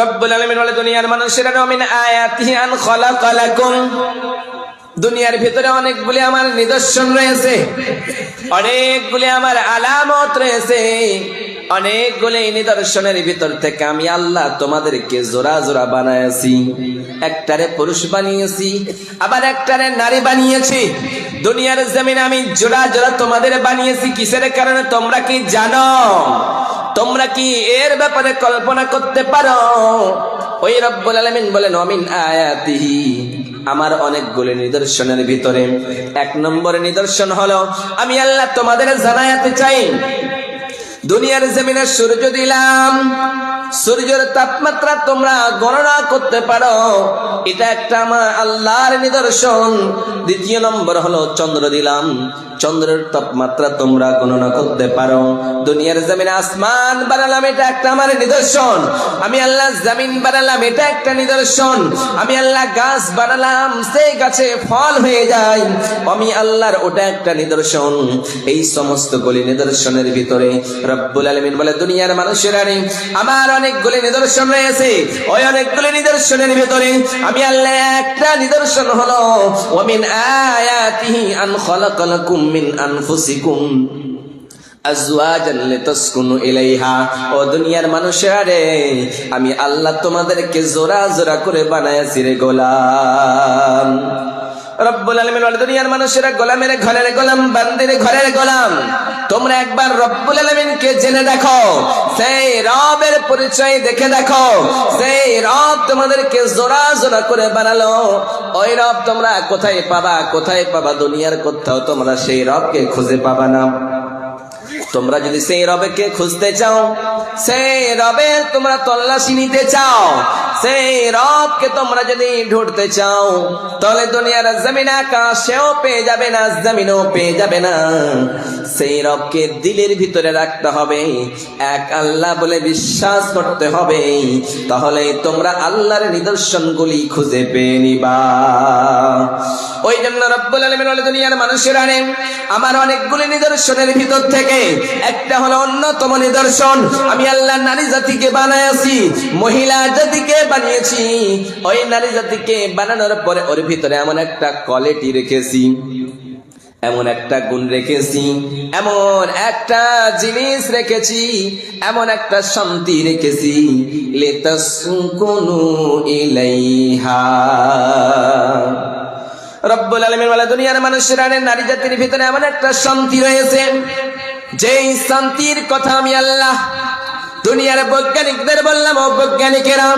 রব্বুল আলামিন বলে, দুনিয়ার মানুষেরা মিন দুনিয়ার ভিতরে অনেকগুলি আমার নিদর্শন রয়েছে, অনেকগুলি আমার আলামত রয়েছে। অনেকগুলি নিদর্শনের ভিতর থেকে আমি আল্লাহ তোমাদেরকে জোড়া জোড়া বানাইছি। একটারে পুরুষ বানিয়েছি, আবার একটারে নারী বানিয়েছি। দুনিয়ার জমিন আমি জোড়া জোড়া তোমাদের বানিয়েছি। কিসের কারণে তোমরা কি জানো? তোমরা কি এর ব্যাপারে কল্পনা করতে পারো? ওই রব্বুল আলমিন বলেন, অমিন আয়াতিহি। আমার অনেকগুলি নিদর্শনের ভিতরে এক নম্বরে নিদর্শন হলো, আমি আল্লাহ তোমাদের জানায়াতে চাই। দুনিয়ার জমিনে সূর্য দিলাম সূর্যের তাপমাত্রা তোমরা গণনা করতে পারো। এটা একটা আমার আল্লাহর নিদর্শন। দ্বিতীয় নম্বর হলো চন্দ্র দিলাম। চন্দ্রের তাপমাত্রা তোমরা গণনা করতে পারো। দুনিয়ার জমিনে আসমান বানালাম, এটা একটা আমার নিদর্শন। আমি আল্লাহ জমিন বানালাম, এটা একটা নিদর্শন। আমি আল্লাহ গাছ বানালাম, সেই গাছে ফল হয়ে যায়। আমি আল্লাহর ওটা একটা নিদর্শন। এই সমস্ত গুলি নিদর্শনের ভিতরে রব্বুল আলমিন বলে, দুনিয়ার মানুষেরা আমার অনেকগুলি নিদর্শন রয়েছে। ওই অনেকগুলি নিদর্শনের ভিতরে আমি আল্লাহ একটা নিদর্শন হলো ওমিন আয়াতিহি আন খলাকালাকুম মিন আনফুসিকুম আমি আল্লাহ তোমাদেরকে জোড়া জোড়া করে বানাইছি রে গোলাম। রব্বুল আলমিন দুনিয়ার মানুষেরা গোলামের ঘরের গোলাম, বান্দির ঘরের গোলাম। তোমরা একবার রব্বুল আলমিনকে জেনে দেখো, সেই রবের পরিচয় দেখে দেখো, সেই রব তোমাদেরকে জোড়া জোড়া করে বানালো। ওই রব তোমরা কোথায় পাবা কোথায় পাবা, দুনিয়ার কোথাও তোমরা সেই রবকে খুঁজে পাবা না। তোমরা যদি সেই রবেকে খুঁজতে চাও, সেই রবে তোমরা তল্লাশি নিতে চাও, সেই রবকে তোমরা যদি ঢুঁড়তে চাও, তাহলে দুনিয়ার জমিন আকাশেও পেয়ে যাবে না, জমিনও পেয়ে যাবে না। সেই রবকে দিলের ভিতরে রাখতে হবে, এক আল্লাহ বলে বিশ্বাস করতে হবে, তাহলে তোমরা আল্লাহর নিদর্শনগুলি খুঁজে পেয়ে নিবা। ওই জন্য রব্বুল আলমিন বলে, দুনিয়ার মানুষেরা রে আমার অনেকগুলি নিদর্শনের ভিতর থেকে একটা হলো অন্যতম নিদর্শন। আমি আল্লাহ নারী জাতিকে বানাইছি মহিলা জাতিকে বানিয়েছি। ওই নারী জাতিকে বানানোর পরে ওর ভিতরে এমন একটা কোয়ালিটি রেখেছি, এমন একটা গুণ রেখেছি, এমন একটা জিনিস রেখেছি, এমন একটা শান্তি রেখেছি। ইলাইহা। রব্বুল আলমিন বলে, দুনিয়ার মানুষের নারী জাতির ভিতরে এমন একটা শান্তি রয়েছে যেই শান্তির কথা আমি আল্লাহ দুনিয়ার বৈজ্ঞানিকদের বললাম, ও বৈজ্ঞানিকেরা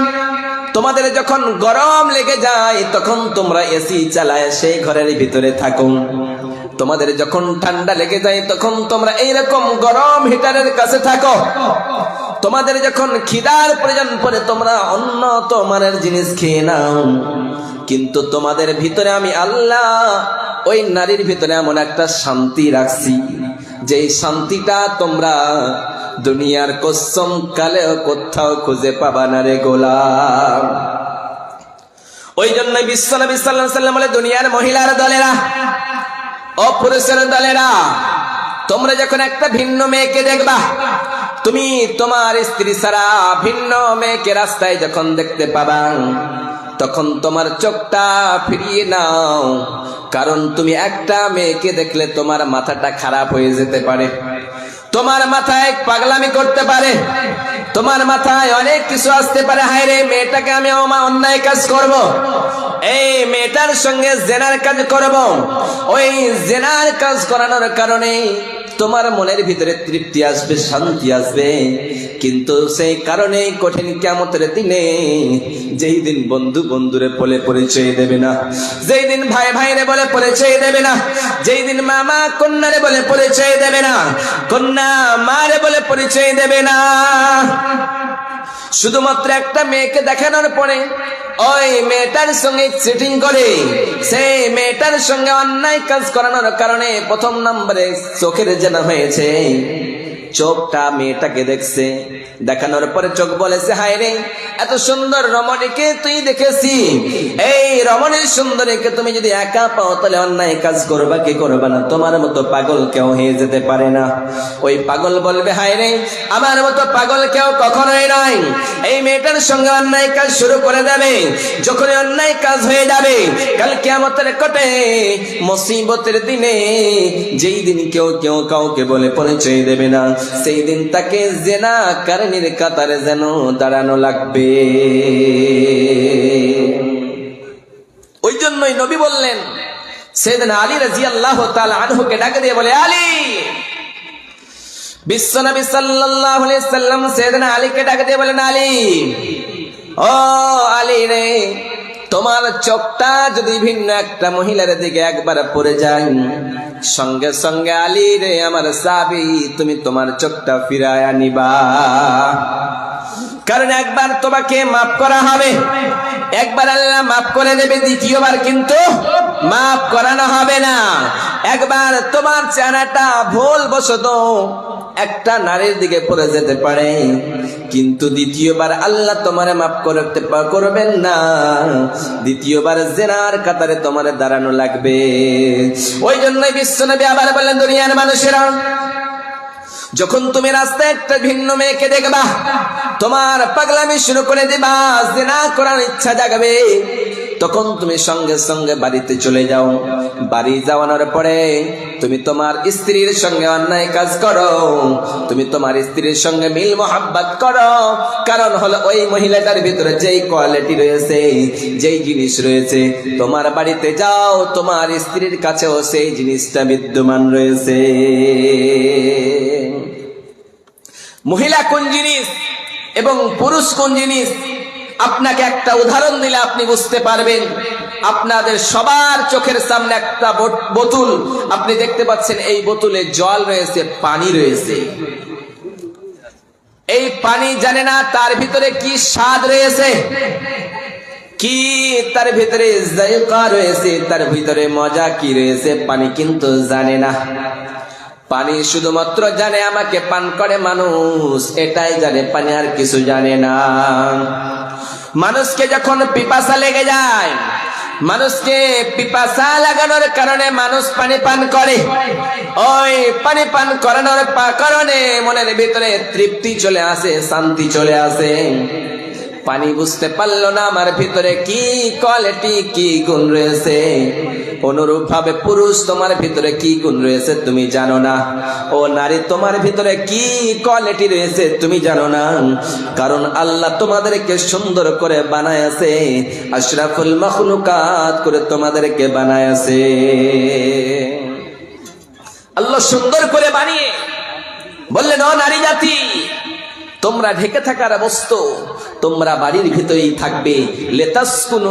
তোমাদের যখন গরম লেগে যায়, তখন তোমরা এসি চালায় সেই ঘরের ভিতরে থাকো। তোমাদের যখন ঠান্ডা লেগে যায়, তখন তোমরা এইরকম গরম হিটারের কাছে থাকো। তোমাদের যখন খিদার প্রয়োজন পড়ে, তোমরা অন্য তোমার জিনিস খেয়ে নাও। কিন্তু তোমাদের ভিতরে আমি আল্লাহ, ওই নারীর ভিতরে এমন একটা শান্তি রাখছি। যেই শান্তিটা তোমরা দুনিয়ার কসম কালে কোথাও খুঁজে পাবা না রে গোলাম। ওই জন্য বিশ্বনবী আলাইহি সাল্লাম বলে, দুনিয়ার মহিলার দলেরা ও পুরুষের দলেরা, তোমরা যখন একটা ভিন্ন মেয়েকে দেখবা, তুমি তোমার স্ত্রী ছাড়া ভিন্ন মেয়েকে রাস্তায় যখন দেখতে পাবা তখন তোমার চোখটা ফিরিয়ে নাও কারণ তুমি একটা মেয়েকে দেখলে তোমার মাথাটা খারাপ হয়ে যেতে পারে তোমার মাথায় পাগলামি করতে পারে তোমার মাথায় অনেক কিছু আসতে পারে হায় রে, মেয়েটাকে আমি অন্যায় কাজ করব। এই মেয়েটার সঙ্গে জেনার কাজ করব। ওই জেনার কাজ করানোর কারণে তোমার মনের ভিতরে তৃপ্তি আসবে, শান্তি আসবে। কিন্তু সেই কারণে কঠিন কেমতের দিনে যেই দিন বন্ধু বন্ধুরে বলে পরিচয় দেবে না, যেই দিন ভাই ভাইরে বলে পরিচয় দেবে না, যেই দিন মামা কন্যারে বলে পরিচয় দেবে না, কন্যা মারে বলে পরিচয় দেবে না। শুধুমাত্র একটা মেয়েকে দেখানোর পরে ওই মেয়েটার সঙ্গে চিটিং করে। সেই মেয়েটার সঙ্গে অন্যায় কাজ করানোর কারণে প্রথম নম্বরে চোখের জেনা হয়েছে। চোখটা মেয়েটাকে দেখছে। দেখানোর পরে চোখ বলেছে, হায় রে, এত সুন্দর রমণীকে তুই দেখেছি। এই রমণীর সুন্দরীকে তুমি যদি একা পাও, তাহলে অন্যায় কাজ করবা কি করবা না? তোমার মতো পাগল কেউ হয়ে যেতে পারে না। ওই পাগল বলবে, হায় রে, আমার মতো পাগল কেউ কখনোই নয় এই মেয়েটার সঙ্গে অন্যায় কাজ শুরু করে দেবে। যখন অন্যায় কাজ হয়ে যাবে, কাল কেমতের কটে, মুসিবতের দিনে যেই দিন কেউ কেউ কাউকে বলে পরিচয় দেবে না। সেই দিন তাকে জেনা কারণের কাতারে যেন দাঁড়ানো লাগবে। ওই জন্যই নবী বললেন, সেদিন আলী রাজি আল্লাহ আনহুকে ডাকে দিয়ে বলে, আলী! তোমার চোখটা যদি ভিন্ন একটা মহিলার দিকে একবার পড়ে যায় সঙ্গে সঙ্গে আলী রে, আমার সাবি, তুমি তোমার চোখটা ফিরায় আনিবা। কারণ একবার তোমাকে মাফ করা হবে। একবার আল্লাহ মাফ করে দেবে, দ্বিতীয়বার কিন্তু মাফ করানো হবে না। একবার তোমার চেহারাটা ভুল বসত একটা নারীর দিকে পড়ে যেতে পারে। কিন্তু দ্বিতীয়বার আল্লাহ তোমারে মাফ করতে করবেন না। দ্বিতীয়বার জেনার কাতারে তোমারে দাঁড়ানো লাগবে। ওই জন্যই বিশ্বনবী আবার বললেন, দুনিয়ার মানুষেরা, যখন তুমি রাস্তায় একটা ভিন্ন মেয়েকে দেখবা, তোমার পাগলামি শুরু করে দিবা, জেনা করার ইচ্ছা জাগাবে। তখন তুমি সঙ্গে সঙ্গে বাড়িতে চলে যাও। বাড়ি যাওয়ানোর পরে তুমি তোমার স্ত্রীর সঙ্গে অন্যায় কাজ করো। তুমি তোমার স্ত্রীর সঙ্গে মিল মোহাব্বত করো। কারণ হলো ওই মহিলাটার ভিতরে যেই কোয়ালিটি রয়েছে, যেই জিনিস রয়েছে, তোমার বাড়িতে যাও, তোমার স্ত্রীর কাছেও সেই জিনিসটা বিদ্যমান রয়েছে। মহিলা কোন জিনিস এবং পুরুষ কোন জিনিস আপনাকে একটা উদাহরণ দিলে আপনি বুঝতে পারবেন। আপনাদের সবার চোখের সামনে একটা বোতল। আপনি দেখতে পাচ্ছেন এই বোতলে জল রয়েছে, পানি রয়েছে। এই পানি জানে না তার ভিতরে কি স্বাদ রয়েছে? কি তার ভিতরে জায়গা রয়েছে? তার ভিতরে মজা কি রয়েছে? পানি কিন্তু জানে না। পানি শুধুমাত্র জানে আমাকে পান করে মানুষ, এটাই জানে, পানি আর কিছু জানে না। মানুষকে যখন পিপাসা লেগে যায়, মানুষকে পিপাসা লাগানোর কারণে মানুষ পানি পান করে। ওই পানি পান করানোর কারণে মনের ভিতরে তৃপ্তি চলে আসে, শান্তি চলে আসে। পানি বুঝতে পারল না আমার ভিতরে কি কোয়ালিটি কি গুণ রয়েছে। অনুরূপ ভাবে পুরুষ তোমার ভিতরে কি গুণ রয়েছে তুমি জানো না? ও নারী, তোমার ভিতরে কি কোয়ালিটি রয়েছে তুমি জানো না? কারণ আল্লাহ তোমাদেরকে সুন্দর করে বানায় আছে আশরাফুল মখলুকাত করে তোমাদেরকে বানায় আছে আল্লাহ সুন্দর করে বানিয়ে বললেন, ও নারী জাতি তোমরা ঢেকে থাকার বস্তু, তোমরা বাড়ির ভিতরেই থাকবে। লেতাসকুনু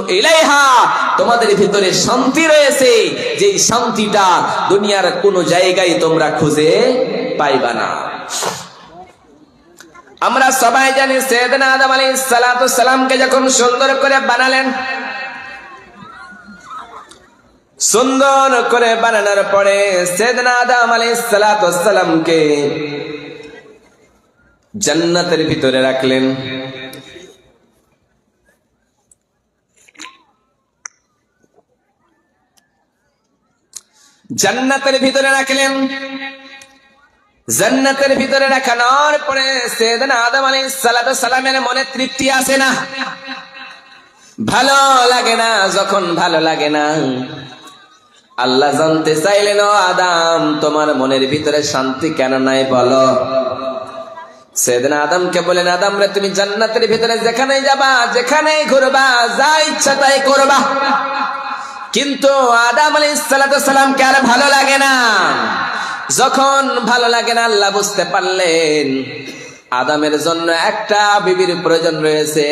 তোমাদের ভিতরে শান্তি রয়েছে। যেই শান্তিটা দুনিয়ার কোনো জায়গায় তোমরা খুঁজে পাইবা না। আমরা সবাই জানি সৈয়দনা আদম সালাতু সালামকে যখন সুন্দর করে বানালেন, সুন্দর করে বানানোর পরে সৈয়দনা আদম আলাইহিস সালাতু সালামকে জান্নাতের ভিতরে রাখলেন। জান্নাতের ভিতরে রাখলেন। জান্নাতের ভিতরে রাখানোর পরে সেদিন আদম আলী সালামের মনে তৃপ্তি আসে না। ভালো লাগে না, যখন ভালো লাগে না। আল্লাহ জানতে চাইলেন আদাম, তোমার মনের ভিতরে শান্তি কেন নাই বলো? সেদিন আদমকে বলেন আদম রে, তুমি জান্নাতের ভিতরে যেখানে যাবা যেখানে ঘুরবা, যা ইচ্ছা তাই করবা। কিন্তু আদাম আলী সালামকে আর ভালো লাগে না। যখন ভালো লাগে না, আল্লাহ বুঝতে পারলেন, আদমের জন্য একটা বিবির প্রয়োজন রয়েছে।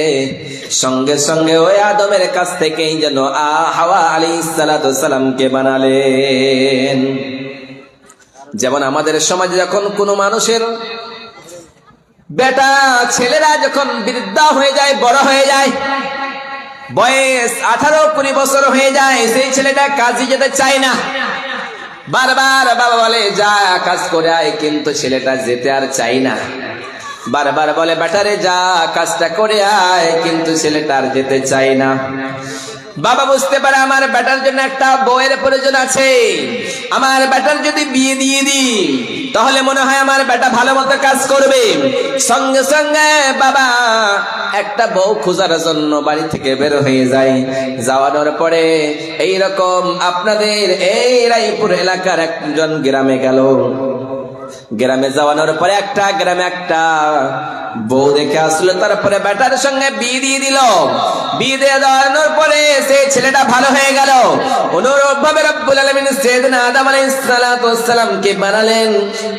সঙ্গে সঙ্গে ওই আদমের কাছ থেকেই যেন আ, হাওয়া আলী সালামকে বানালেন। যেমন আমাদের সমাজে যখন কোনো মানুষের বেটা ছেলেরা যখন বৃদ্ধা হয়ে যায়, বড় হয়ে যায়, বয়স আঠারো কুড়ি বছর হয়ে যায়, সেই ছেলেটা কাজে যেতে চায় না। বারবার বাবা বলে, যা কাজ করে আয়, কিন্তু ছেলেটা যেতে আর চাই না। বারবার বলে বেটারে যা কাজটা করে আয়, কিন্তু ছেলেটা আর যেতে চাই না। বাবা বুঝতে পারে আমার বেটার জন্য একটা বউয়ের প্রয়োজন আছে। আমার বেটার যদি বিয়ে দিয়ে দিই, তাহলে মনে হয় আমার বেটা ভালো মতো কাজ করবে। সঙ্গে সঙ্গে বাবা একটা বউ খোঁজার জন্য বাড়ি থেকে বের হয়ে যায়। যাওয়ানোর পরে এই রকম আপনাদের এই রায়পুর এলাকার একজন গ্রামে গেল। গ্রামে যাওয়ানোর পরে একটা, গ্রামে একটা বউ দেখে আসলো, তারপরে বেটার সঙ্গে বিয়ে দিয়ে দিল। বিয়ে দেওয়ানোর পরে সেই ছেলেটা ভালো হয়ে গেল। অনুরূপ ভাবে রব্বুল আলামিন সাইয়েদনা আদম বানালেন।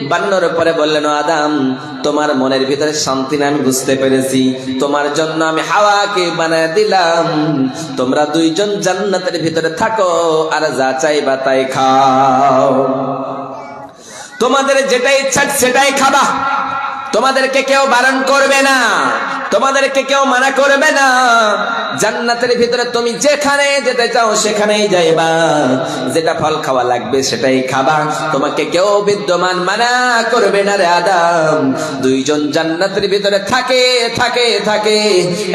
বানানোর পরে বললেন, "ও আদম, তোমার মনের ভিতরে শান্তি না আমি বুঝতে পেরেছি। তোমার জন্য আমি হাওয়াকে বানায় দিলাম। তোমরা দুইজন জান্নাতের ভিতরে থাকো, আর যা চাইবা তাই খাও। তোমাদের যেটা ইচ্ছা সেটাই খাবা। তোমাদেরকে কেউ বারণ করবে না। তোমাদেরকে কেউ মানা করবে না। জান্নাতের ভিতরে তুমি যেখানে যেতে চাও, সেখানেই যাইবা। যেটা ফল খাওয়া লাগবে, সেটাই খাবা। তোমাকে কেউ বিদ্যমান মানা করবে না রে আদাম। দুইজন জান্নাতের ভিতরে থাকে থাকে থাকে।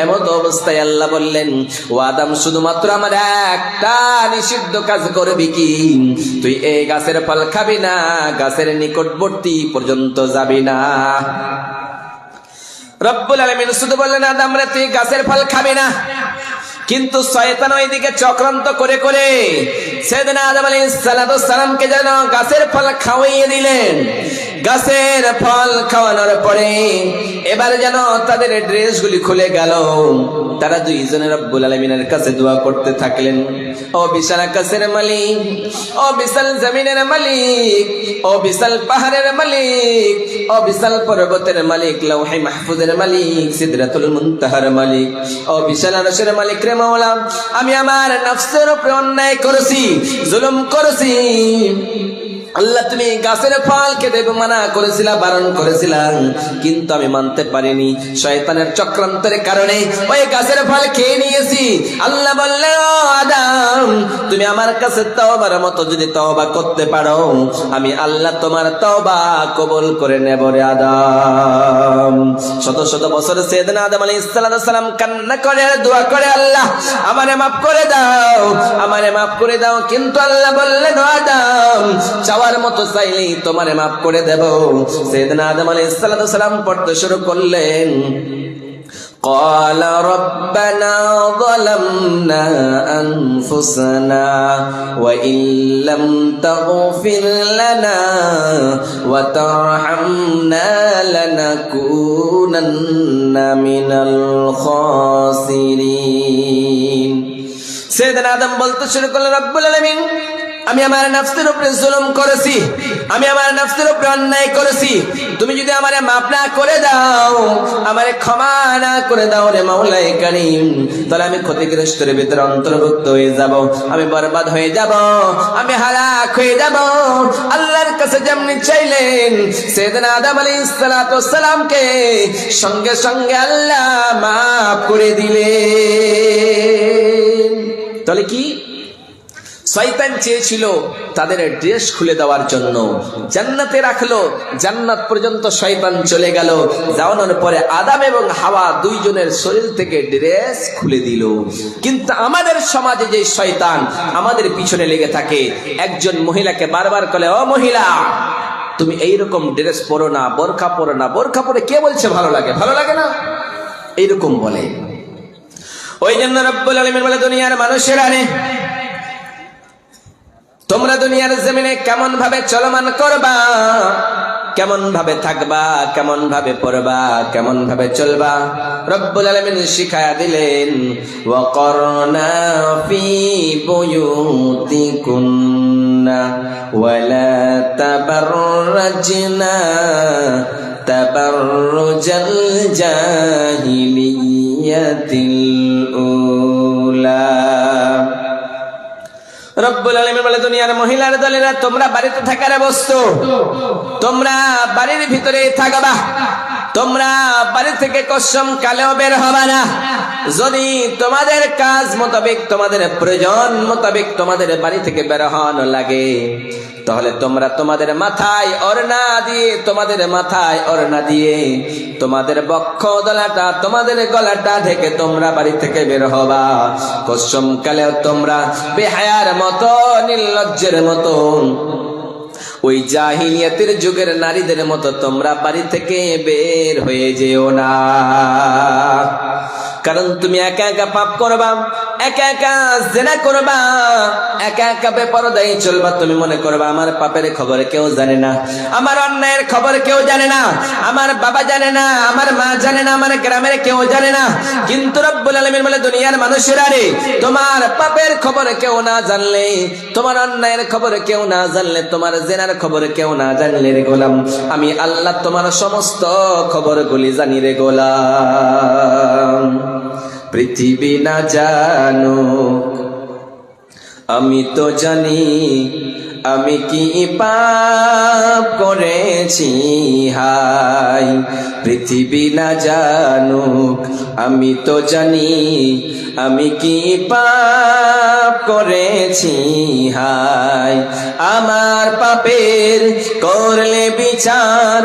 এমন অবস্থায় আল্লাহ বললেন, ও আদাম, শুধুমাত্র আমার একটা নিষিদ্ধ কাজ করবি কি? তুই এই গাছের ফল খাবি না, গাছের নিকটবর্তী পর্যন্ত যাবি না। রব্বুল আলমিন শুধু বললেন আদাম রে তুই গাছের ফল খাবি না। কিন্তু শয়তান ওইদিকে চক্রান্ত করে করে সেদিন আদম আলী সালামকে যেন গাছের ফল খাওয়াইয়ে দিলেন। গাছের ফল খাওয়ানোর পরে এবার যেন তাদের ড্রেসগুলি খুলে গেল। তারা দুইজনের রব্বুল আলমিনের কাছে দোয়া করতে থাকলেন। ও বিশাল আকাশের মালিক, ও বিশাল জমিনের মালিক, ও বিশাল পাহাড়ের মালিক, ও বিশাল পর্বতের মালিক, লৌহে মাহফুজের মালিক, সিদরাতুল মুনতাহার মালিক, ও বিশাল আরশের মালিক রে আমি আমার নফসের উপরে অন্যায় করেছি জুলুম করেছি। আল্লাহ তুমি গাছের ফল খেতে মানা করেছিলা, বারণ করেছিলাম কিন্তু আমি মানতে পারিনি। শয়তানের চক্রান্তের কারণে ওই গাছের ফল খেয়ে নিয়েছি। আল্লাহ বললেন, ও আদাম, তুমি আমার কাছে তওবার মতো যদি তওবা করতে পারো, আমি আল্লাহ তোমার তওবা কবুল করে নেব রে আদাম। শত শত বছর সেদিন আদম আলাইহিস সালাম কান্না করে দোয়া করে, আল্লাহ, আমারে মাফ করে দাও, আমারে মাফ করে দাও। কিন্তু আল্লাহ বললেন আদাম চাওয়ার মতো চাইলেই তোমারে মাফ করে দেব সেদিন আদম আলাইহিস সালাম পড়তে শুরু করলেন قال ربنا ظلمنا أنفسنا وإن لم تغفر لنا وترحمنا لنكونن من الخاسرين সেদিন আদম বলতে শুরু করলেন রব্বুল আলামিন আমি আমার নাফসের উপরে জুলুম করেছি। আমি আমার নাফসের উপরে অন্যায় করেছি। তুমি যদি আমারে মাফ না করে দাও, আমারে ক্ষমা না করে দাও রে মাওলাই কারিম, তাহলে আমি ক্ষতিগ্রস্তের ভিতরে অন্তর্ভুক্ত হয়ে যাব, আমি বরবাদ হয়ে যাব, আমি হালাক হয়ে যাব। আল্লাহর কাছে যেমনি চাইলেন, সেদিন আদম সালাতু সালামকে সঙ্গে সঙ্গে আল্লাহ মাফ করে দিলেন। তাহলে কি? শয়তান চেয়েছিল তাদের ড্রেস খুলে দেওয়ার জন্য। জান্নাতে রাখল, জান্নাত পর্যন্ত শয়তান চলে গেল। যাওয়ানোর পরে আদাম এবং হাওয়া দুইজনের শরীর থেকে ড্রেস খুলে দিল। কিন্তু আমাদের সমাজে যে শয়তান আমাদের পিছনে লেগে থাকে, একজন মহিলাকে বারবার করে ও মহিলা, তুমি এইরকম ড্রেস পরো না, বোরখা পরো না। বোরখা পরে কে বলছে, ভালো লাগে ভালো লাগে না? এইরকম বলে। ওই জন্য রব্বুল আলমিন বলে, দুনিয়ার মানুষেরা রে তোমরা দুনিয়ার জমিনে কেমন ভাবে চলমান করবা? কেমন ভাবে থাকবা? কেমন ভাবে পড়বা? কেমন ভাবে চলবা? রব্বুল আলামিন শিখায়া দিলেন ফি ওয়ালা বলে দুনিয়ার তোমরা বাড়িতে থাকার অবস্থ। তোমরা বাড়ির ভিতরে থাকবা। তোমরা বাড়ি থেকে কসম কালেও বের হবা না। যদি তোমাদের কাজ মোতাবেক তোমাদের প্রয়োজন মোতাবেক তোমাদের বাড়ি থেকে বের হওয়ানো লাগে, তাহলে তোমরা তোমাদের মাথায় অরনা দিয়ে, তোমাদের মাথায় অরনা দিয়ে, তোমাদের বক্ষ দলাটা, তোমাদের গলাটা ঢেকে তোমরা বাড়ি থেকে বের হবা। কসম কালেও তোমরা বেহায়ার মতো, নির্লজ্জের মতো ওই জাহিলিয়াতের যুগের নারীদের মতো তোমরা বাড়ি থেকে বের হয়ে যেও না। কারণ তুমি একা একা পাপ করবা, একা একা জেনা করবা, একা একা বেপরদাই চলবা তুমি মনে করবা, আমার পাপের খবর কেউ জানে না, আমার অন্যায়ের খবর কেউ জানে না, আমার বাবা জানে না, আমার মা জানে না, আমার গ্রামের কেউ জানে না। কিন্তু রব্বুল আলমীর বলে, দুনিয়ার মানুষেরা রে, তোমার পাপের খবর কেউ না জানলে, তোমার অন্যায়ের খবর কেউ না জানলে, তোমার জেনার খবর কেউ না জানলে রে গোলাম। আমি আল্লাহ তোমার সমস্ত খবরগুলি জানি রে গোলাম। পৃথিবী না জানো আমি তো জানি আমি কি পাপ করেছি? হাই, পৃথিবী না জানুক, আমি তো জানি আমি কি পাপ করেছি। হাই, আমার পাপের করলে বিচার,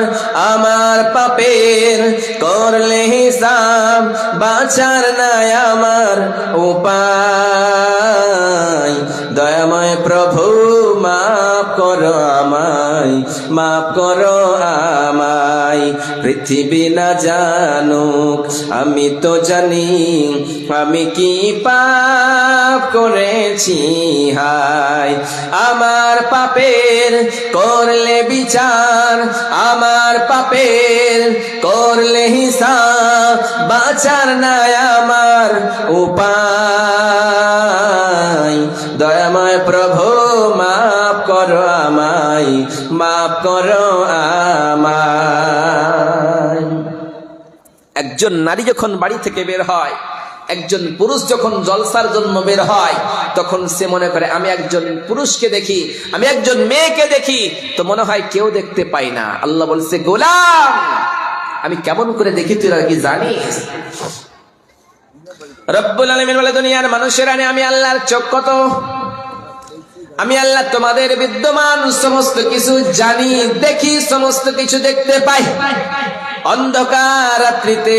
আমার পাপের করলে হিসাব, বাঁচার নাই আমার মাফ করো আমায়, পৃথিবী না জানুক, আমি তো জানি, আমি কি পাপ করেছি, হাই। আমার পাপের করলে বিচার, আমার পাপের করলে হিসাব, বাঁচার নাই আমার উপায়। দয়াময় প্রভু, মাফ করো আমায় মাফ করো আমায়। একজন নারী যখন বাড়ি থেকে বের হয়, একজন পুরুষ যখন জলসার জন্য বের হয়, তখন সে মনে করে, আমি একজন পুরুষকে দেখি, আমি একজন মেয়েকে দেখি, তো মনে হয় কেউ দেখতে পাই না। আল্লাহ বলছে, গোলাম, আমি কেমন করে দেখি তুই আর কি জানিস? রব্বুল আলমিন বলে, দুনিয়ার মানুষের নে আমি আল্লাহর চোখ কত? আমি আল্লাহ তোমাদের বিদ্যমান সমস্ত কিছু জানি, দেখি, সমস্ত কিছু দেখতে পাই। অন্ধকার রাত্রিতে,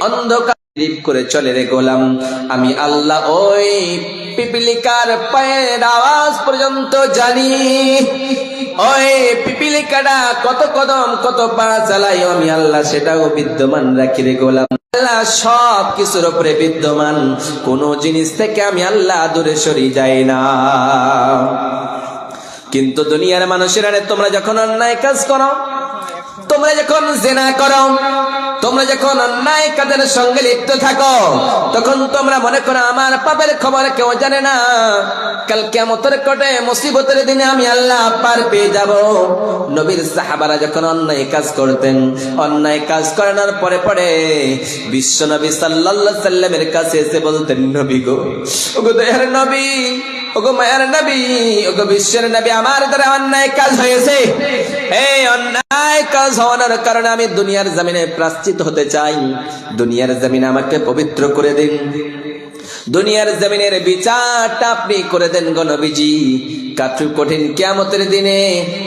অন্ধকার করে চলে রে গোলাম। আমি আল্লাহ ওই পিপিলিকার পায়ের আওয়াজ পর্যন্ত জানি। ওই পিপিলিকাটা কত কদম, কত পা চালাই আমি আল্লাহ, সেটাও বিদ্যমান রাখি রে গোলাম। আল্লাহ সব কিছুর উপরে বিদ্যমান, কোন জিনিস থেকে আমি আল্লাহ দূরে সরি যাই না। কিন্তু দুনিয়ার মানুষেরা তোমরা যখন অন্যায় কাজ করো, তোমরা যখন জেনা করো তোমরা যখন অন্যায় কাজের সঙ্গে লিপ্ত থাকো, তখন তোমরা মনে করো আমার পাপের খবর কেউ জানে না। কাল কেমতের কটে মুসিবতের দিনে আমি আল্লাহ পার পেয়ে যাব। নবীর সাহাবারা যখন অন্যায় কাজ করতেন, অন্যায় কাজ করানোর পরে পরে বিশ্ব নবী সাল্লাল্লাহু সাল্লামের কাছে এসে বলতেন, নবী গো, ওগো দয়ার নবী, ওগো মায়ার নবী, ওগো বিশ্বের নবী, আমার দ্বারা অন্যায় কাজ হয়েছে। এই অন্যায় কাজ হওয়ার কারণে আমি দুনিয়ার জমিনে প্রাশ্চিত হতে চাই, দুনিয়ার জমিন আমাকে পবিত্র করে দিন। দুনিয়ার জমিনের বিচারটা আপনি করে দেন গণবিজি। কাঠু কঠিন কেমতের দিনে,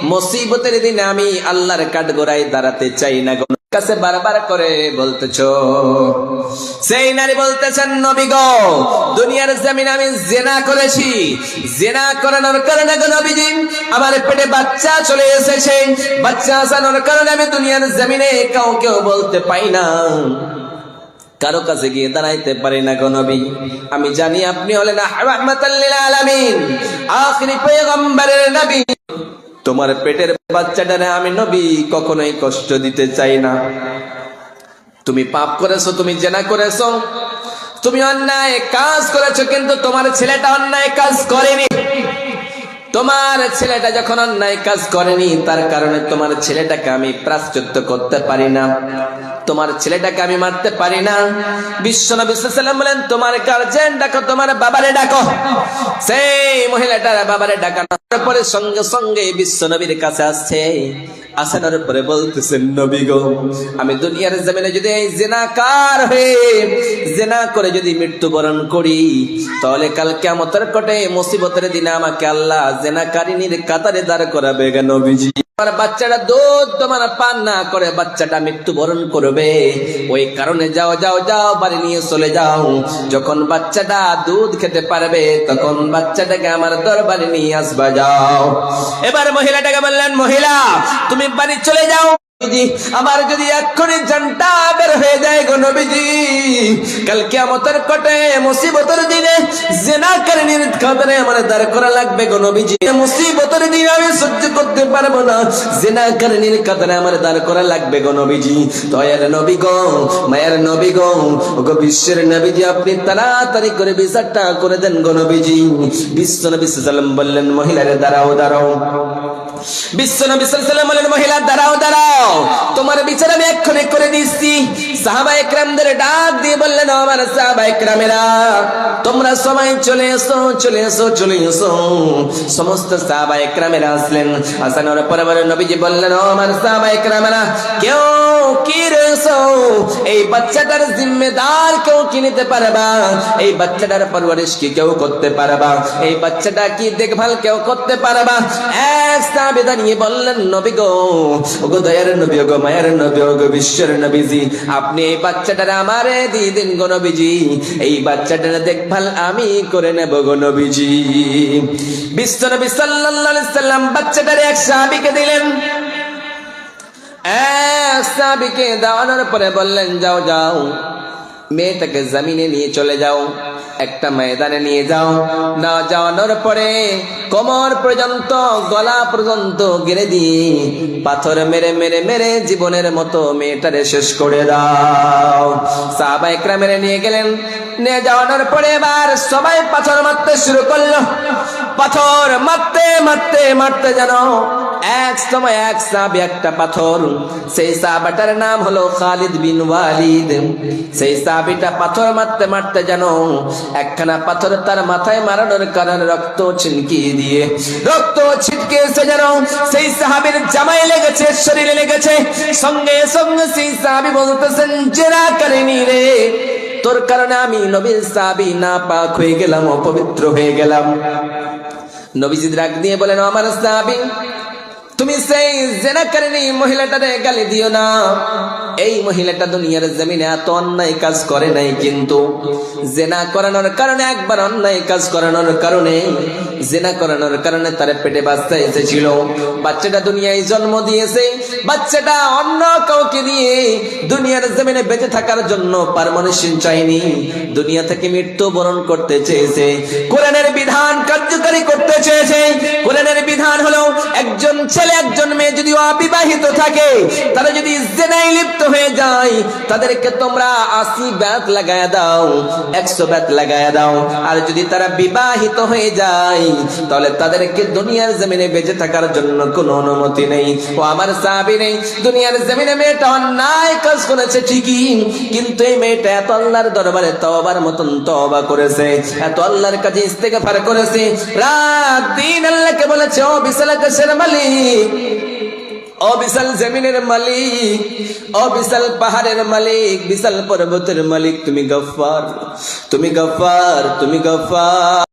মুসিবতের দিনে আমি আল্লাহর কাঠগোড়ায় দাঁড়াতে চাই না কাছে বারবার করে বলতেছ। সেই নারী বলতেছেন, নবী গো, দুনিয়ার জমিন আমি জেনা করেছি। জেনা করানোর কারণে নবীজি, আমার পেটে বাচ্চা চলে এসেছে। বাচ্চা আসানোর কারণে আমি দুনিয়ার জমিনে কাউকেও বলতে পাই না। কারও কাছে গিয়ে দাঁড়াইতে পারি না গো নবী। আমি জানি আপনি হলেন রাহমাতাল্লিল আলামিন, আখিরি পয়গম্বরের নবী। তোমার পেটের বাচ্চাটারে আমি নবী কখনোই কষ্ট দিতে চাই না। তুমি পাপ করেছ, তুমি জেনা করেছ, তুমি অন্যায় কাজ করেছ, কিন্তু তোমার ছেলেটা অন্যায় কাজ করেনি। তোমার ছেলেটা যখন অন্যায় কাজ করেনি, তার কারণে তোমার ছেলেটাকে আমি প্রাশ্চিত্য করতে পারি না। তোমার ছেলেটাকে আমি মারতে পারি না। বিশ্ব বলেন, তোমার গার্জেন ডাকো, তোমার বাবারে ডাকো। সেই মহিলাটার বাবারে ডাকানোর পরে সঙ্গে সঙ্গে বিশ্ব নবীর কাছে আসছে। নবী আমি দুনিয়ার যদি এই হয়ে, জেনা করে যদি করি, তাহলে কটে মুসিবতের দিনে আমাকে আল্লাহ জেনাকারিনীর কাতারে দাঁড় করাবে নবীজি। বাচ্চাটা দুধ তোমার পান না করে, বাচ্চাটা মৃত্যুবরণ করবে। ওই কারণে যাও যাও যাও, বাড়ি নিয়ে চলে যাও। যখন বাচ্চাটা দুধ খেতে পারবে, তখন বাচ্চাটাকে আমার দরবারে নিয়ে আসবা যাও। এবার মহিলাটাকে বললেন, মহিলা, তুমি বাড়ি চলে যাও। আমার যদি এক্ষুনি জানটা বের হয়ে যায় গো নবীজি কালকে আমাদের কটে, মুসিবতের দিনে জেনা কারণের খাবারে আমার দাঁড় করা লাগবে গো নবীজি। মুসিবতের দিনে আমি সহ্য করতে পারব না, জেনা কারণের কাতারে আমার দাঁড় করা লাগবে গো নবীজি। দয়ার নবী গো, মায়ের নবী গো গো বিশ্বের নবীজি, আপনি তাড়াতাড়ি করে বিচারটা করে দেন গো নবীজি। বিশ্ব নবী সাল্লাম বললেন, মহিলারে দাঁড়াও দাঁড়াও। বিশ্ব নবী সাল্লাম বলেন মহিলা, দাঁড়াও দাঁড়াও। তোমার বিচার আমি এক্ষণে করে দিচ্ছি। সাহাবা একরামদের ডাক দিয়ে বললেন "ও আমার সাহাবা একরামেরা, তোমরা সবাই চলে এসো চলে এসো চলে এসো। সমস্ত সাহাবা একরামেরা আসলেন। আসানোর পরে নবীজি বললেন, "ও আমার সাহাবা একরামেরা, কেউ আপনি এই বাচ্চাটার আমারে দিয়ে দিন গো নবীজি। এই বাচ্চাটার দেখভাল আমি করে নেব গো নবীজি। বিশ্ব নবী সাল্লাল্লাহু আলাইহি সাল্লাম বাচ্চাটার এক সাহাবীকে দিলেন। সাহাবীকে দেওয়ানোর পরে বললেন, যাও যাও। মেয়েটাকে জমিনে নিয়ে চলে যাও, একটা ময়দানে নিয়ে যাও। না যাওয়ানোর পরে কোমর পর্যন্ত, গলা পর্যন্ত গেড়ে দিয়ে পাথর মেরে মেরে মেরে জীবনের মতো মেয়েটারে শেষ করে দাও। সাহাবা মেরে নিয়ে গেলেন। নিয়ে যাওয়ানোর পরে এবার সবাই পাথর মারতে শুরু করল। পাথর মারতে মারতে মারতে যেন এক সময় এক সাহাবি একটা পাথর, সেই সাহাবাটার নাম হলো খালিদ বিন ওয়ালিদ। সেই সাহাবিটা পাথর মারতে মারতে যেন একখানা পাথর তার মাথায় মারানোর কারণে রক্ত ছিনকিয়ে দিয়ে, রক্ত ছিটকে এসে যেন সেই সাহাবির জামাই লেগেছে, শরীরে লেগেছে। সঙ্গে সঙ্গে সেই সাহাবি বলতেছেন, জেরা করেনি রে, তোর কারণে আমি নবীর সাহাবি না পাক হয়ে গেলাম, অপবিত্র হয়ে গেলাম। নবীজি রাগ দিয়ে বলেন আমার সাহাবি তুমি সেই জেনাকারিনী মহিলাটারে গালি দিও না। এই মহিলাটা দুনিয়ার জমিনে এত অন্যায় কাজ করে নাই কিন্তু জেনা করানোর কারণে, একবার অন্যায় কাজ করানোর কারণে, জেনা করানোর কারণে তার পেটে বাচ্চা এসেছিল। বাচ্চাটা দুনিয়ায় জন্ম দিয়েছে। বাচ্চাটা অন্য কাউকে দিয়ে দুনিয়ার জমিনে বেঁচে থাকার জন্য পারমানেশন চাইনি দুনিয়া থেকে মৃত্যু বরণ করতে চেয়েছে। কোরআনের বিধান কার্যকারী করতে চেয়েছে। ছেলে একজন মেয়ে যদি অবিবাহিত থাকে, তারা যদি জেনাই লিপ্ত হয়ে যায়, তাদেরকে তোমরা আশি ব্যাত লাগায় দাও, একশো ব্যাত লাগায় দাও। আর যদি তারা বিবাহিত হয়ে যায়, তাহলে তাদেরকে দুনিয়ার জমিনে বেঁচে থাকার জন্য কোনো অনুমতি নেই। ও আমার সাহাবি নেই, দুনিয়ার জমিনে মেয়েটা অন্যায় কাজ করেছে ঠিকই, কিন্তু এই মেয়েটা এত আল্লাহর দরবারে তওবার মতন তওবা করেছে, এত আল্লাহর কাছে ইস্তেগফার করেছে। রাত দিন আল্লাহকে বলেছে, ও বিশাল আকাশের মালিক। ও বিশাল জমিনের মালিক অবিশাল বিশাল পাহাড়ের মালিক, বিশাল পর্বতের মালিক, তুমি গফার তুমি গফার তুমি গফার।